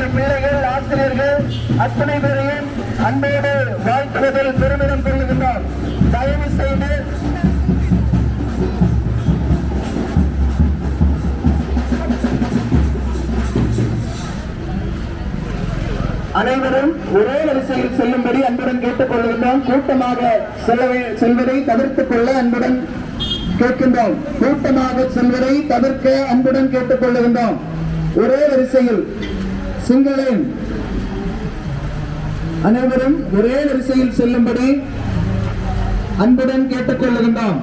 பாடசாலை பிள்ளைகள் ஆசிரியர்கள் அத்தனை பேரையும் அன்போடு வாழ்த்துவதில் பெருமிதம் கொள்ளுகின்றோம் தயவு செய்து அனைவரும் ஒரே வரிசையில் செல்லும்படி அன்புடன் கேட்டுக் கொள்கின்றோம். கூட்டமாக செல்வதை தவிர்த்துக் கொள்ள அன்புடன் கேட்கின்றோம். கூட்டமாக செல்வதை தவிர்க்க அன்புடன் கேட்டுக் கொள்ளுகின்றோம். ஒரே வரிசையில் சிங்களேன் அனைவரும் ஒரே வரிசையில் செல்லும்படி அன்புடன் கேட்டுக் கொள்ளுகின்றோம்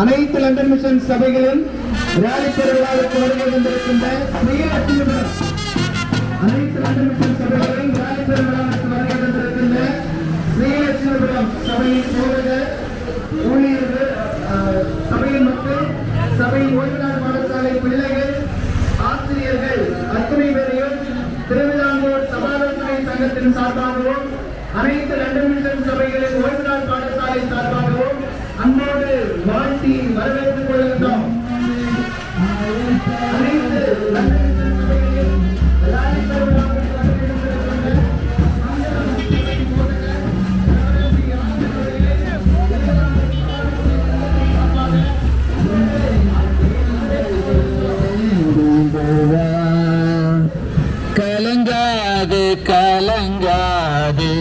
அனைத்து லண்டன் மிஷன் சபைகளில் ராலி பெருவிழாவிற்கு வருகை வந்திருக்கின்ற அனைத்து லண்டன் மிஷன் சபைகளில் ராலி பெருவிழாவிற்கு வருகை வந்திருக்கின்ற ஸ்ரீலட்சுமிபுரம் சபையின் போதகர் ஊழியர்கள் சபையின் மக்கள் சபையின் ஓய்வு பாடசாலை பிள்ளைகள் ஆசிரியர்கள் அத்தனை பேரையும் திருவிதாங்கூர் சபாலோசனை சங்கத்தின் சார்பாகவும் அனைத்து லண்டன் மிஷன் சபைகளின் ஓய்வுநாள் பாடசாலை சார்பாகவும் அன்போடு வாழ்த்தி வரவேற்பு கலங்காது கலங்காது.